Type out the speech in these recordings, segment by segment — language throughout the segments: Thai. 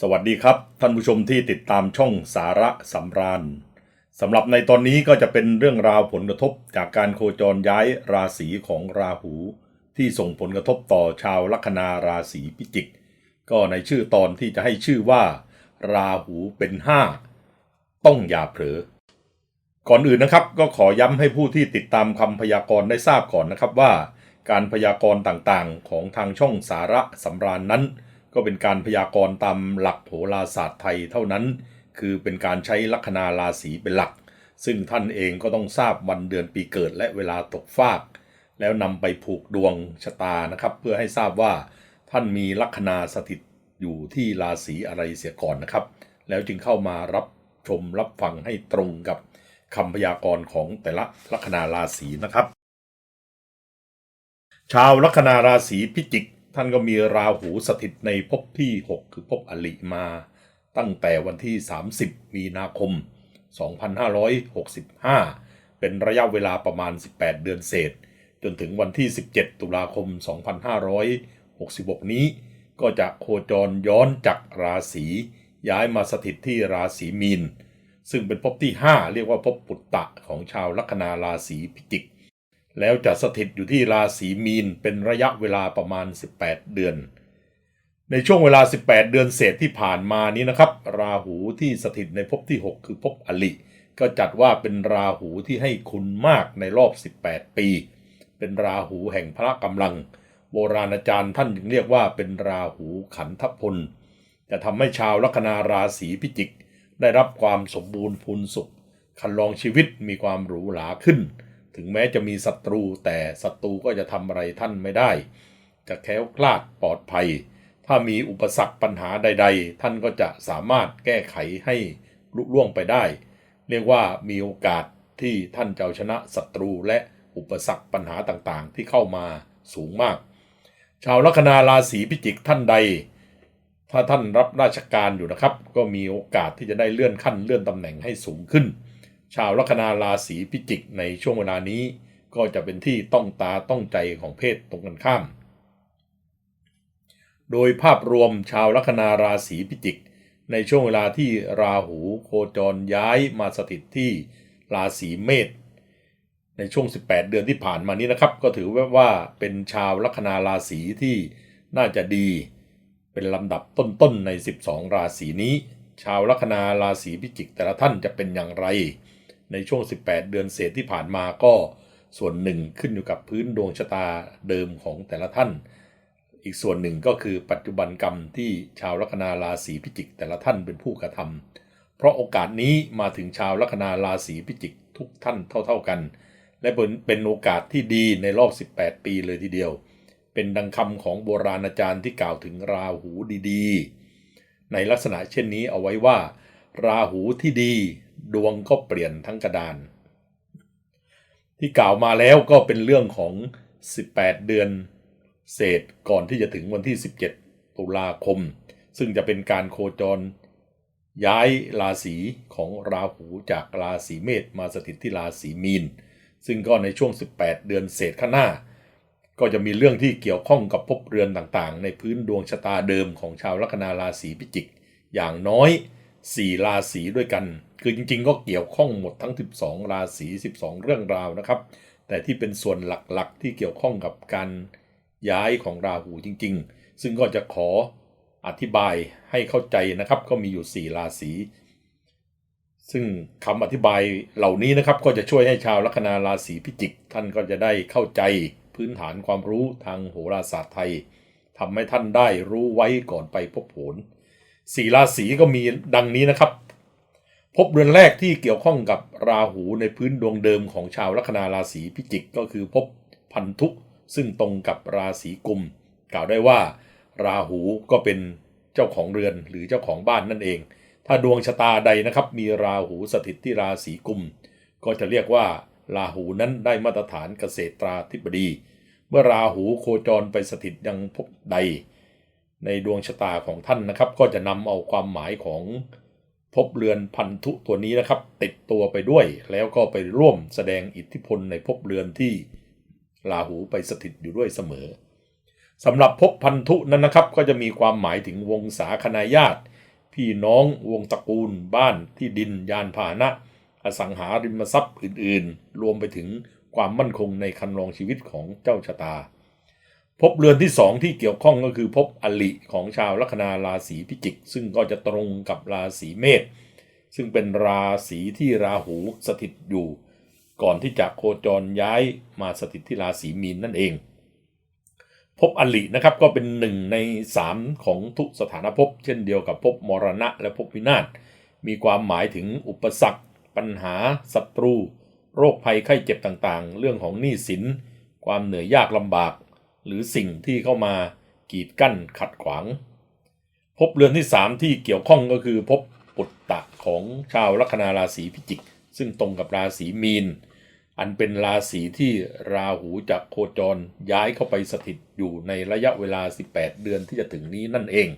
สวัสดีครับ ท่านผู้ชมที่ติดตามช่องสาระสำราญสำหรับในตอนนี้ก็จะเป็นเรื่องราวผลกระทบจากการโคจรย้ายราศีของราหู ที่ส่งผลกระทบต่อชาวลัคนาราศีพิจิก ก็ในชื่อตอนที่จะให้ชื่อว่า ราหูเป็นห้าต้องอย่าเผลอก่อนอื่นนะครับ ก็ขอย้ำให้ผู้ที่ติดตามคำพยากรณ์ได้ทราบก่อนนะครับว่า การพยากรณ์ต่างๆ ของทางช่องสาระสำราญนั้น ก็เป็นการพยากรณ์ตามหลักโหราศาสตร์ไทยเท่านั้น คือเป็นการใช้ลัคนาราศีเป็นหลัก ซึ่งท่านเองก็ต้องทราบวันเดือนปีเกิดและเวลาตกฟาก แล้วนำไปผูกดวงชะตานะครับ เพื่อให้ทราบว่าท่านมีลัคนาสถิตอยู่ที่ราศีอะไรเสียก่อนนะครับ แล้วจึงเข้ามารับชมรับฟังให้ตรงกับคำพยากรณ์ของแต่ละลัคนาราศีนะครับ ชาวลัคนาราศีพิจิก ท่านก็มีราหูสถิตในภพที่ 6 คือภพอลิมา ตั้งแต่วันที่ 30 มีนาคม 2565 เป็นระยะเวลาประมาณ 18 เดือนเศษ จนถึงวันที่ 17 ตุลาคม 2566 นี้ ก็จะโคจรย้อนจากราศีย้ายมาสถิตที่ราศีมีน ซึ่งเป็นภพที่ 5 เรียกว่าภพปุตตะของชาวลัคนาราศีพิจิก แล้วจะสถิตอยู่ที่ราศีมีนเป็นระยะเวลาประมาณ 18 เดือน ในช่วงเวลา 18 เดือนเศษที่ผ่านมานี้นะครับ ราหูที่สถิตในภพที่ 6 คือภพอลิก็จัดว่าเป็นราหูที่ให้คุณมากในรอบ 18 ปี เป็นราหูแห่งพระกำลัง โบราณอาจารย์ท่านจึงเรียกว่าเป็นราหูขันธพล จะทำให้ชาวลัคนาราศีพิจิก ได้รับความสมบูรณ์พูนสุข คันลองชีวิตมีความหรูหราขึ้น ถึงแม้จะมีศัตรูแต่ศัตรูก็จะทำอะไรท่านไม่ได้ จะแค้วคลาดปลอดภัย ถ้ามีอุปสรรคปัญหาใด ๆ ท่านก็จะสามารถแก้ไขให้ลุล่วงไปได้ เรียกว่ามีโอกาสที่ท่านจะเอาชนะศัตรูและอุปสรรคปัญหาต่างๆ ที่เข้ามาสูงมาก ชาวลัคนาราศีพิจิกท่านใด ถ้าท่านรับราชการอยู่นะครับ ก็มีโอกาสที่จะได้เลื่อนขั้นเลื่อนตำแหน่งให้สูงขึ้น ชาวลัคนาราศีพิจิกในช่วงเวลานี้ก็จะเป็นที่ต้องตาต้องใจของเพศตรงกันข้าม โดยภาพรวมชาวลัคนาราศีพิจิก ในช่วงเวลาที่ราหูโคจรย้ายมาสถิตที่ราศีเมษในช่วง 18 เดือนที่ผ่านมานี้นะครับ ก็ถือว่าเป็นชาวลัคนาราศีที่น่าจะดี เป็นลำดับต้นๆใน 12 ราศีนี้ ชาวลัคนาราศีพิจิกแต่ละท่านจะเป็นอย่างไร ในช่วง 18 เดือนเศษที่ผ่านมาก็ส่วนหนึ่งขึ้นอยู่กับพื้นดวงชะตาเดิมของแต่ละท่าน อีกส่วนหนึ่งก็คือปัจจุบันกรรมที่ชาวลัคนาราศีพิจิก แต่ละท่านเป็นผู้กระทำเพราะโอกาสนี้มาถึงชาวลัคนาราศีพิจิกทุกท่านเท่า ๆกัน และเป็นโอกาสที่ดีในรอบ 18 ปีเลยทีเดียว เป็นดังคำของโบราณอาจารย์ที่กล่าวถึงราหูดีๆ ในลักษณะเช่นนี้เอาไว้ว่า ราหูที่ดี ดวงก็เปลี่ยนทั้งกระดาน ที่กล่าวมาแล้วก็เป็นเรื่องของ 18 เดือนเศษก่อนที่จะถึงวันที่ 17 ตุลาคม ซึ่งจะเป็นการโคจรย้ายราศีของราหูจากราศีเมษมาสถิตที่ราศีมีน ซึ่งก็ในช่วง 18 เดือนเศษข้างหน้า ก็จะมีเรื่องที่เกี่ยวข้องกับภพเรือนต่างๆ ในพื้นดวงชะตาเดิมของชาวลัคนาราศีพิจิก อย่างน้อย 4 ราศีด้วยกัน คือจริงๆ ก็เกี่ยวข้องหมดทั้ง 12 ราศี 12 เรื่องราวนะครับ แต่ที่เป็นส่วนหลักๆ ที่เกี่ยวข้องกับการย้ายของราหูจริง ๆ ซึ่งก็จะขออธิบายให้เข้าใจนะครับ ก็มีอยู่ 4 ราศี ซึ่งคำอธิบายเหล่านี้นะครับ ก็จะช่วยให้ชาวลัคนาราศีพิจิก ท่านก็จะได้เข้าใจพื้นฐานความรู้ทางโหราศาสตร์ไทยทำให้ท่านได้รู้ไว้ก่อนไปพบผลสี่ราศีก็มีดังนี้นะครับ พบเรือนแรกที่เกี่ยวข้องกับราหูในพื้นดวงเดิมของชาวลัคนาราศีพิจิกก็คือพบพันธุซึ่งตรงกับราศีกุม กล่าวได้ว่า ราหูก็เป็นเจ้าของเรือนหรือเจ้าของบ้านนั่นเอง ถ้าดวงชะตาใดนะครับมีราหูสถิตที่ราศีกุม ก็จะเรียกว่า ราหูนั้นได้มาตรฐานเกษตราธิบดี เมื่อราหูโคจรไปสถิตยังภพใด ในดวงชะตาของท่านนะครับ ก็จะนำเอาความหมายของ ภพเรือนพันธุตัวนี้นะครับ ติดตัวไปด้วย แล้วก็ไปร่วมแสดงอิทธิพลในภพเรือนที่ราหูไปสถิตอยู่ด้วยเสมอสำหรับภพพันธุนั้นนะครับ ก็จะมีความหมายถึงวงศาคณาญาติ พี่น้องวงตระกูล บ้านที่ดินยานพาหนะ อสังหาริมทรัพย์อื่น ๆ รวมไปถึงความมั่นคงในคันลองชีวิตของเจ้าชะตา พบเรือนที่สองที่เกี่ยวข้องก็คือพบอลิของชาวลัคนาราศีพิจิก ซึ่งก็จะตรงกับราศีเมษซึ่งเป็นราศีที่ราหูสถิตอยู่ ก่อนที่จะโคจรย้ายมาสถิตที่ราศีมีนนั่นเองภพอลินะครับก็เป็นหนึ่งในสามของทุกสถานภพเช่นเดียวกับภพมรณะและภพวินาศมีความหมายถึงอุปสรรค ปัญหาศัตรู โรคภัยไข้เจ็บต่างๆ เรื่องของหนี้สิน ความเหนื่อยยากลำบาก หรือสิ่งที่เข้ามากีดกั้นขัดขวางภพเรือนที่3ที่เกี่ยวข้องก็คือภพปุตตะของชาวลัคนาราศีพิจิก ซึ่งตรงกับราศีมีน อันเป็นราศีที่ราหูจะโคจรย้ายเข้าไปสถิตอยู่ในระยะเวลา 18 เดือนที่จะถึงนี้นั่นเอง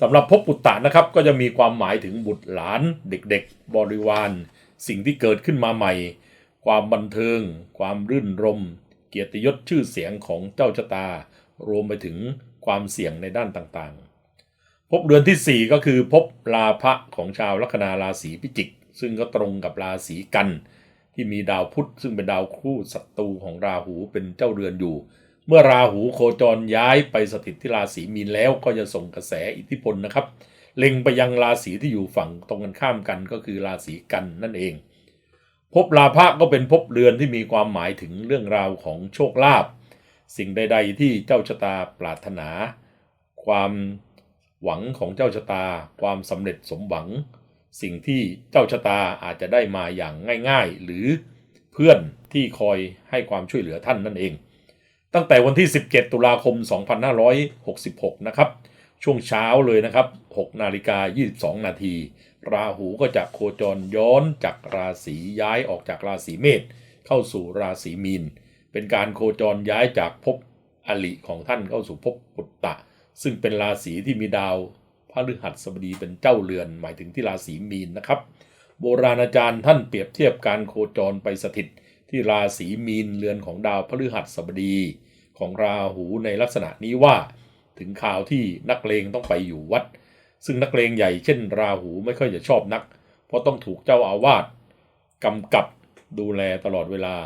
สำหรับภพปุตตะนะครับก็จะมีความหมายถึงบุตรหลานเด็กๆ บริวาร สิ่งที่เกิดขึ้นมาใหม่ ความบันเทิง ความรื่นรม เกียรติยศชื่อเสียงของเจ้าชะตา รวมไปถึงความเสี่ยงในด้านต่างๆภพเดือนที่ 4 ก็คือภพลาภะของชาวลัคนาราศีพิจิก ซึ่งก็ตรงกับราศีกัน ที่มีดาวพุธซึ่งเป็นดาวคู่ศัตรูของราหูเป็นเจ้าเรือนอยู่ เมื่อราหูโคจรย้ายไปสถิตที่ราศีมีนแล้วก็จะส่งกระแสอิทธิพลนะครับ เล็งไปยังราศีที่อยู่ฝั่งตรงกันข้ามกันก็คือราศีกันนั่นเอง ภพลาภะก็เป็นภพเรือนที่มีความหมายถึงเรื่องราวของโชคลาภสิ่งใด ๆ ที่เจ้าชะตาปรารถนา ความหวังของเจ้าชะตา ความสำเร็จสมหวัง สิ่งที่เจ้าชะตาอาจจะได้มาอย่างง่าย ๆ หรือเพื่อนที่คอยให้ความช่วยเหลือท่านนั่นเอง ตั้งแต่วันที่ 17 ตุลาคม 2566 นะครับ ช่วงเช้าเลยนะครับ6นาฬิกา22 นาที ราหูก็จะโคจรย้อนจากราศีย้ายออกจากราศีเมษเข้าสู่ราศีมีน เป็นการโคจรย้ายจากภพอลิของท่านเข้าสู่ภพปุตตะ ซึ่งเป็นราศีที่มีดาวพฤหัสบดีเป็นเจ้าเรือน หมายถึงที่ราศีมีนนะครับ โบราณอาจารย์ท่านเปรียบเทียบการโคจรไปสถิตที่ราศีมีนเรือนของดาวพฤหัสบดี ของราหูในลักษณะนี้ว่า ถึงข่าวที่นักเลงต้องไปอยู่วัด ซึ่งนักเลงใหญ่เช่นราหูไม่ค่อยจะชอบนัก เพราะต้องถูกเจ้าอาวาสกำกับดูแลตลอดเวลา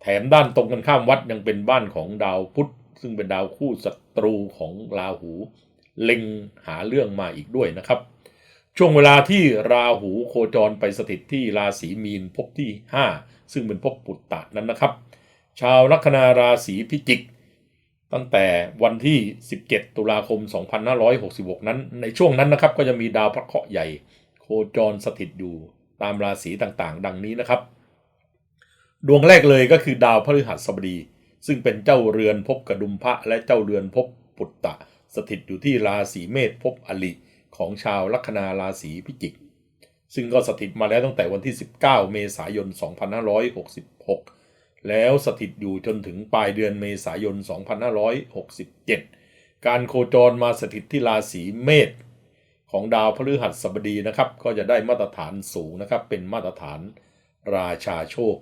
แถมด้านตรงกันข้ามวัดยังเป็นบ้านของดาวพุธซึ่งเป็นดาวคู่ศัตรูของราหู เล็งหาเรื่องมาอีกด้วยนะครับ ช่วงเวลาที่ราหูโคจรไปสถิตที่ราศีมีนภพที่ 5 ซึ่งเป็นภพปุตตะนั้นนะครับ ชาวลัคนาราศีพิจิก ตั้งแต่วันที่ 17 ตุลาคม 2566 นั้น ในช่วงนั้นนะครับก็จะมีดาวพระเคราะห์ใหญ่ โคจรสถิตอยู่ตามราศีต่างๆ ดังนี้นะครับ ดวงแรกเลยก็คือดาวพฤหัสบดี ซึ่งเป็นเจ้าเรือนภพกระดุมพระและเจ้าเรือนภพปุตตะ สถิตอยู่ที่ราศีเมษภพอลิของชาวลัคนาราศีพิจิก ซึ่งก็สถิตมาแล้วตั้งแต่วันที่ 19 เมษายน 2566 แล้วสถิตอยู่จนถึงปลายเดือนเมษายน 2567 การโคจรมาสถิตที่ราศีเมษของดาวพฤหัสบดีนะครับ ก็จะได้มาตรฐานสูงนะครับ เป็นมาตรฐานราชาโชค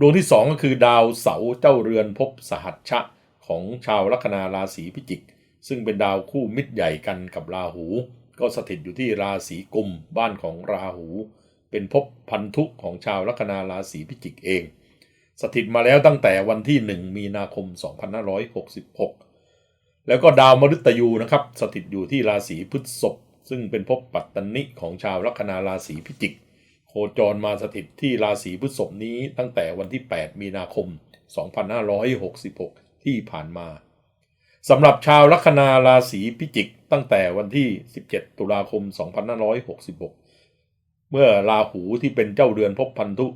ดวงที่ 2 ก็คือดาวเสาร์เจ้าเรือนภพสหัชชะของชาวลัคนาราศีพิจิก ซึ่งเป็นดาวคู่มิตรใหญ่กันกับราหู ก็สถิตอยู่ที่ราศีกุมบ้านของราหู เป็นภพพันธุของชาวลัคนาราศีพิจิกเอง สถิตมาแล้วตั้งแต่วันที่ 1 มีนาคม 2566 แล้วก็ดาวมฤตยูนะครับ สถิตอยู่ที่ราศีพฤษภซึ่งเป็นภพปัตตนิของชาวลัคนาราศีพิจิก โคจรมาสถิตที่ราศีพฤษภนี้ตั้งแต่วันที่ 8 มีนาคม 2566 ที่ผ่านมาสำหรับชาวลัคนาราศีพิจิก ตั้งแต่วันที่ 17 ตุลาคม 2566 เมื่อราหูที่เป็นเจ้าเรือนภพพันธุ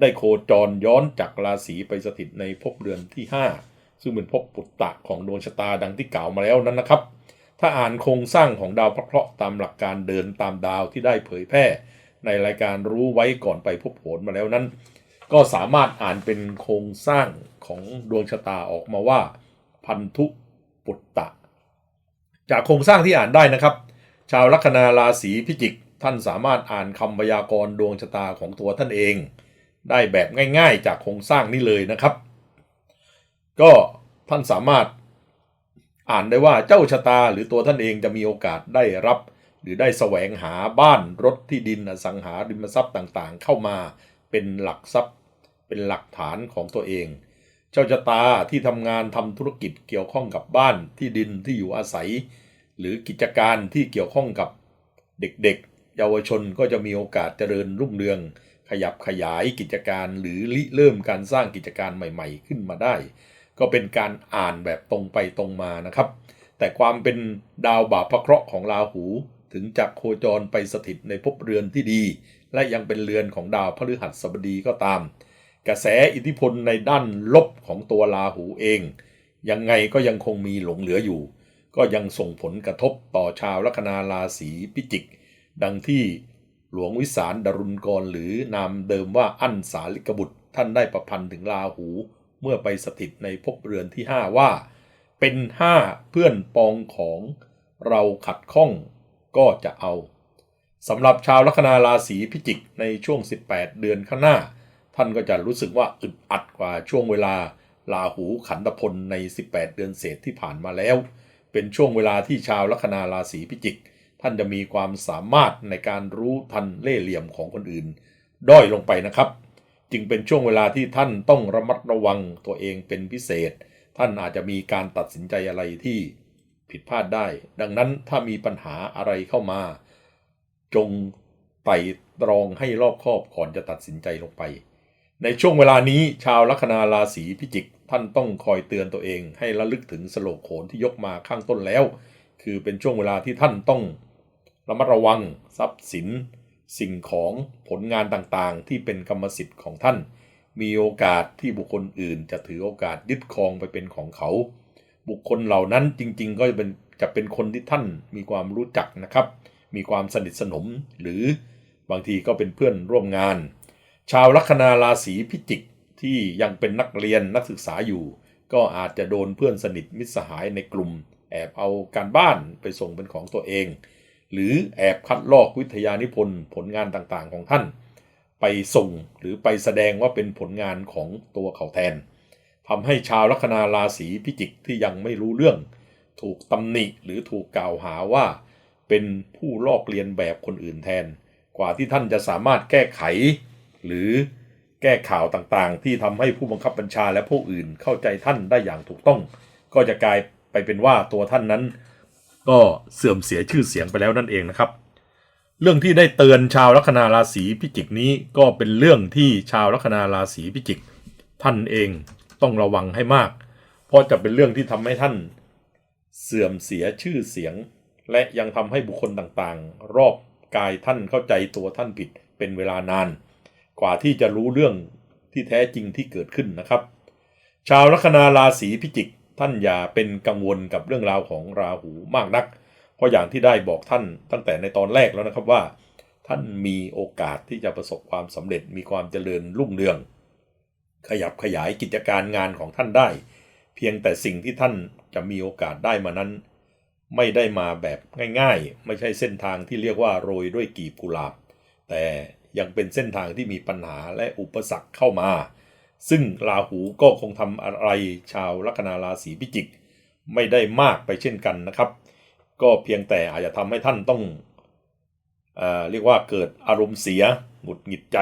ได้โคจรย้อนจากราศีไปสถิตในภพเรือนที่ 5 ซึ่งเป็นภพปุตตะของดวงชะตาดังที่กล่าวมาแล้วนั้นนะครับ ถ้าอ่านโครงสร้างของดาวพระเคราะห์ตามหลักการเดินตามดาวที่ได้เผยแพร่ ในรายการรู้ไว้ก่อนไปพบโหนมาแล้วนั้น ก็สามารถอ่านเป็นโครงสร้างของดวงชะตาออกมาว่า พันธุปุตตะ จากโครงสร้างที่อ่านได้นะครับ ชาวลัคนาราศีพิจิก ท่านสามารถอ่านคำพยากรณ์ดวงชะตาของตัวท่านเอง ได้แบบง่าย ๆ จากโครงสร้างนี้เลยนะครับ ก็ท่านสามารถอ่านได้ว่าเจ้าชะตาหรือตัวท่านเองจะมีโอกาสได้รับ หรือได้แสวงหาบ้านรถที่ดินอสังหาริมทรัพย์ต่างๆ เข้ามาเป็นหลักทรัพย์ เป็นหลักฐานของตัวเอง เจ้าชะตาที่ทำงานทำธุรกิจเกี่ยวข้องกับบ้านที่ดินที่อยู่อาศัย หรือกิจการที่เกี่ยวข้องกับเด็กๆ เยาวชนก็จะมีโอกาสเจริญรุ่งเรือง ยับขยายกิจการหรือริเริ่มการสร้างกิจการใหม่ ๆ ขึ้นมาได้ ก็เป็นการอ่านแบบตรงไปตรงมานะครับ แต่ความเป็นดาวบาปพระเคราะห์ของราหู ถึงจะโคจรไปสถิตในภพเรือนที่ดี และยังเป็นเรือนของดาวพฤหัสบดีก็ตาม กระแสอิทธิพลในด้านลบของตัวราหูเอง ยังไงก็ยังคงมีหลงเหลืออยู่ ก็ยังส่งผลกระทบต่อชาวลัคนาราศีพิจิก ดังที่ หลวงวิสารดรุณกรหรือนามเดิมว่าอั้นสาลิกบุตร ท่านได้ประพันธ์ถึงราหู เมื่อไปสถิตในภพเรือนที่5ว่า เป็นห้าเพื่อนปองของเราขัดข้องก็จะเอาสำหรับชาวลัคนาราศีพิจิกในช่วง 18 เดือนข้างหน้า ท่านก็จะรู้สึกว่าอึดอัดกว่าช่วงเวลาลาหูขันธพลใน 18 เดือนเศษที่ผ่านมาแล้ว เป็นช่วงเวลาที่ชาวลัคนาราศีพิจิก ท่านจะมีความสามารถในการรู้ทันเล่ห์เหลี่ยมของคนอื่น ด้อยลงไปนะครับ จึงเป็นช่วงเวลาที่ท่านต้องระมัดระวังตัวเองเป็นพิเศษ ท่านอาจจะมีการตัดสินใจอะไรที่ผิดพลาดได้ ดังนั้นถ้ามีปัญหาอะไรเข้ามา จงไต่ตรองให้รอบคอบก่อนจะตัดสินใจลงไป ในช่วงเวลานี้ชาวลัคนาราศีพิจิก ท่านต้องคอยเตือนตัวเองให้ระลึกถึงสโลโขนที่ยกมาข้างต้นแล้ว คือเป็นช่วงเวลาที่ท่านต้อง ระมัดระวัง ทรัพย์สิน สิ่งของผลงานต่างๆ ที่เป็นกรรมสิทธิ์ของท่าน มีโอกาสที่บุคคลอื่น จะถือโอกาสยึดครองไปเป็นของเขา บุคคลเหล่านั้นจริงๆ ก็จะเป็นจะเป็นคนที่ท่านมีความรู้จักนะครับ มีความสนิทสนมหรือบางทีก็เป็นเพื่อนร่วมงาน ชาวลัคนาราศีพิจิกที่ยังเป็นนักเรียนนักศึกษาอยู่ ก็อาจจะโดนเพื่อนสนิทมิตรสหายในกลุ่ม แอบเอาการบ้านไปส่งเป็นของตัวเอง หรือแอบคัดลอกวิทยานิพนธ์ผลงานต่างๆของท่าน ไปส่งหรือไปแสดงว่าเป็นผลงานของตัวเขาแทนทำให้ชาวลัคนาราศีพิจิกที่ยังไม่รู้เรื่อง ถูกตำหนิหรือถูกกล่าวหาว่า เป็นผู้ลอกเลียนแบบคนอื่นแทน กว่าที่ท่านจะสามารถแก้ไข หรือแก้ข่าวต่างๆ ที่ทำให้ผู้บังคับบัญชาและผู้อื่นเข้าใจท่านได้อย่างถูกต้อง ก็จะกลายไปเป็นว่าตัวท่านนั้น ก็เสื่อมเสียชื่อเสียงไปแล้วนั่นเองนะครับ เรื่องที่ได้เตือนชาวลัคนาราศีพิจิกนี้ก็เป็นเรื่องที่ชาวลัคนาราศีพิจิก ท่านเองต้องระวังให้มาก เพราะจะเป็นเรื่องที่ทำให้ท่าน เสื่อมเสียชื่อเสียง และยังทำให้บุคคลต่างๆ รอบกายท่านเข้าใจตัวท่านผิดเป็นเวลานาน กว่าที่จะรู้เรื่องที่แท้จริงที่เกิดขึ้นนะครับ ชาวลัคนาราศีพิจิก ท่านอย่าเป็นกังวลกับเรื่องราวของราหูมากนัก เพราะอย่างที่ได้บอกท่านตั้งแต่ในตอนแรกแล้วนะครับว่า ท่านมีโอกาสที่จะประสบความสำเร็จมีความเจริญรุ่งเรือง ขยับขยายกิจการงานของท่านได้ เพียงแต่สิ่งที่ท่านจะมีโอกาสได้มานั้น ไม่ได้มาแบบง่ายๆ ไม่ใช่เส้นทางที่เรียกว่าโรยด้วยกีบกุหลาบ แต่ยังเป็นเส้นทางที่มีปัญหาและอุปสรรคเข้ามา ซึ่งราหูก็คงทำอะไรชาวลัคนาราศีพิจิก ไม่ได้มากไปเช่นกันนะครับ ก็เพียงแต่อาจจะทำให้ท่านต้องเอเรียกว่าเกิดอารมณ์เสียหงุดหงิดใจ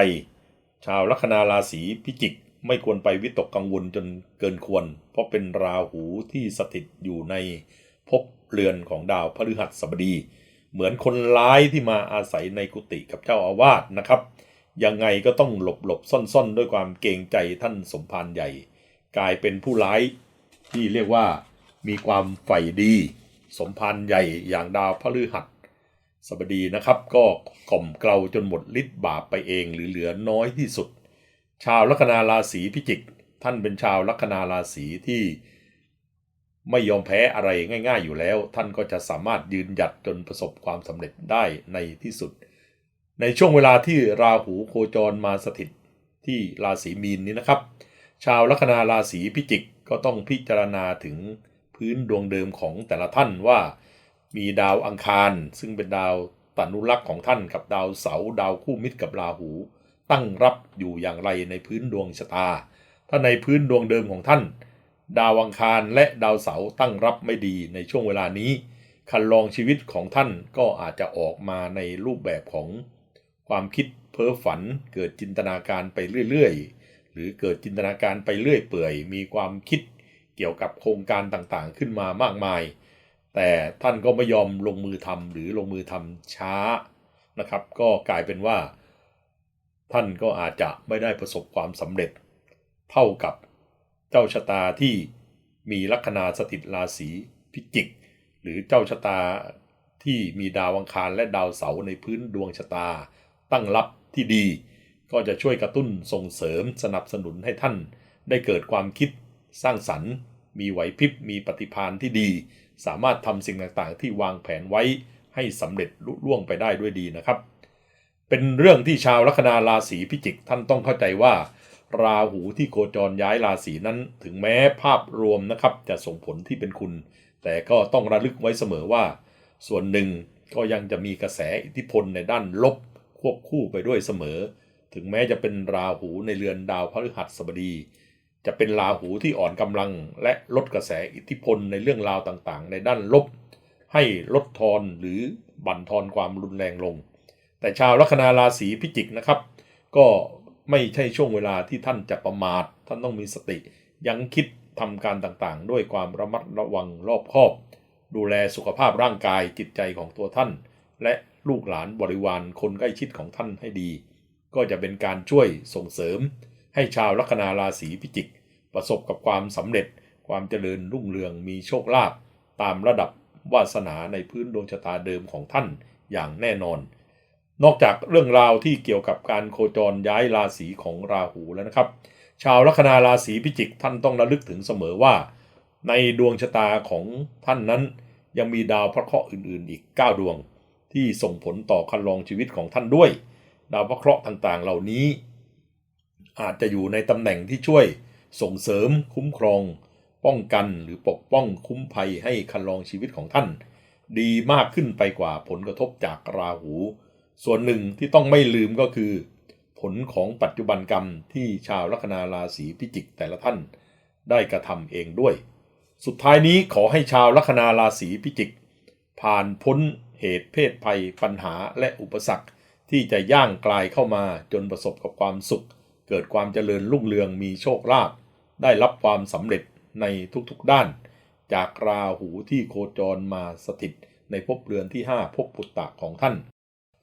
ชาวลัคนาราศีพิจิก ไม่ควรไปวิตกกังวลจนเกินควร เพราะเป็นราหูที่สถิตอยู่ในภพเรือนของดาวพฤหัสบดี เหมือนคนร้ายที่มาอาศัยในกุฏิกับเจ้าอาวาสนะครับ ยังไงก็ต้องหลบหลบซ่อนซ่อนด้วยความเกรงใจท่านสมภารใหญ่ กลายเป็นผู้ร้ายที่เรียกว่ามีความใฝ่ดี สมภารใหญ่อย่างดาวพฤหัสสบดีนะครับ ก็กล่อมเกลาจนหมดฤทธิ์บาปไปเองหรือเหลือน้อยที่สุด ชาวลัคนาราศีพิจิก ท่านเป็นชาวลัคนาราศีที่ไม่ยอมแพ้อะไรง่าย ๆ อยู่แล้ว ท่านก็จะสามารถยืนหยัดจนประสบความสำเร็จได้ในที่สุด ในช่วงเวลาที่ราหูโคจรมาสถิตที่ราศีมีนนี้นะครับ ชาวลัคนาราศีพิจิกก็ต้องพิจารณาถึงพื้นดวงเดิมของแต่ละท่านว่า มีดาวอังคาร ซึ่งเป็นดาวตนุรักษ์ของท่านกับดาวเสาดาวคู่มิตรกับราหู ตั้งรับอยู่อย่างไรในพื้นดวงชะตา ถ้าในพื้นดวงเดิมของท่าน ดาวอังคารและดาวเสาตั้งรับไม่ดีในช่วงเวลานี้คันลองชีวิตของท่านก็อาจจะออกมาในรูปแบบของ ความคิดเพ้อฝัน เกิดจินตนาการไปเรื่อยๆ หรือเกิดจินตนาการไปเรื่อยเปื่อย มีความคิดเกี่ยวกับโครงการต่างๆ ขึ้นมามากมาย แต่ท่านก็ไม่ยอมลงมือทำหรือลงมือทำช้านะครับ ก็กลายเป็นว่า ท่านก็อาจจะไม่ได้ประสบความสำเร็จ เท่ากับเจ้าชะตาที่มีลัคนาสถิตราศีพิจิก หรือเจ้าชะตาที่มีดาวอังคารและดาวเสาร์ในพื้นดวงชะตา ตั้งรับที่ดี ก็จะช่วยกระตุ้นส่งเสริมสนับสนุนให้ท่าน ได้เกิดความคิดสร้างสรรค์ มีไหวพริบมีปฏิภาณที่ดี สามารถทำสิ่งต่างๆ ที่วางแผนไว้ให้สำเร็จลุล่วงไปได้ด้วยดีนะครับ เป็นเรื่องที่ชาวลัคนาราศีพิจิกท่านต้องเข้าใจว่า ราหูที่โคจรย้ายราศีนั้น ถึงแม้ภาพรวมนะครับจะส่งผลที่เป็นคุณ แต่ก็ต้องระลึกไว้เสมอว่า ส่วนหนึ่งก็ยังจะมีกระแสอิทธิพลในด้านลบ ควบคู่ไปด้วยเสมอ ถึงแม้จะเป็นราหูในเรือนดาวพฤหัสบดี จะเป็นราหูที่อ่อนกำลังและลดกระแสอิทธิพลในเรื่องราวต่างๆ ในด้านลบ ให้ลดทอนหรือบั่นทอนความรุนแรงลง แต่ชาวลัคนาราศีพิจิกนะครับ ก็ไม่ใช่ช่วงเวลาที่ท่านจะประมาท ท่านต้องมีสติ ยังคิดทำการต่างๆ ด้วยความระมัดระวังรอบคอบ ดูแลสุขภาพร่างกายจิตใจของตัวท่าน และ ลูกหลานบริวารคนใกล้ชิดของท่านให้ดี ก็จะเป็นการช่วยส่งเสริม ให้ชาวลัคนาราศีพิจิก ประสบกับความสำเร็จ ความเจริญรุ่งเรืองมีโชคลาภตามระดับวาสนาในพื้นดวงชะตาเดิมของท่านอย่างแน่นอน นอกจากเรื่องราวที่เกี่ยวกับการโคจรย้ายราศีของราหูแล้วนะครับ ชาวลัคนาราศีพิจิกท่านต้องระลึกถึงเสมอว่า ในดวงชะตาของท่านนั้นยังมีดาวพระเคราะห์อื่นๆ อีก 9 ดวง ที่ส่งผลต่อคันลองชีวิตของท่านด้วย ดาวพระเคราะห์ต่างๆ เหล่านี้ อาจจะอยู่ในตำแหน่งที่ช่วยส่งเสริมคุ้มครอง ป้องกันหรือปกป้องคุ้มภัยให้คันลองชีวิตของท่าน ดีมากขึ้นไปกว่าผลกระทบจากราหู ส่วนหนึ่งที่ต้องไม่ลืมก็คือ ผลของปัจจุบันกรรมที่ชาวลัคนาราศีพิจิกแต่ละท่าน ได้กระทำเองด้วย สุดท้ายนี้ขอให้ชาวลัคนาราศีพิจิก ผ่านพ้น เหตุเพศภัย ปัญหาและอุปสรรค ที่จะย่างกลายเข้ามาจนประสบกับความสุข เกิดความเจริญรุ่งเรืองมีโชคลาภได้รับความสำเร็จในทุกๆด้าน จากราหูที่โคจรมาสถิตในภพเรือนที่ 5ภพปุตตะของท่าน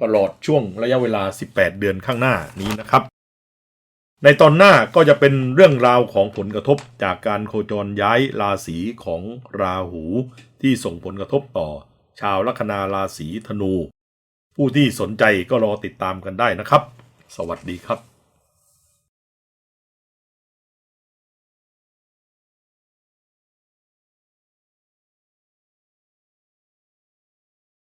ตลอดช่วงระยะเวลา 18 เดือนข้างหน้านี้นะครับ ในตอนหน้าก็จะเป็นเรื่องราวของผลกระทบจากการโคจรย้ายราศีของราหูที่ส่งผลกระทบต่อ ชาวลัคนาราศีธนู ผู้ที่สนใจก็รอติดตามกันได้นะครับ สวัสดีครับ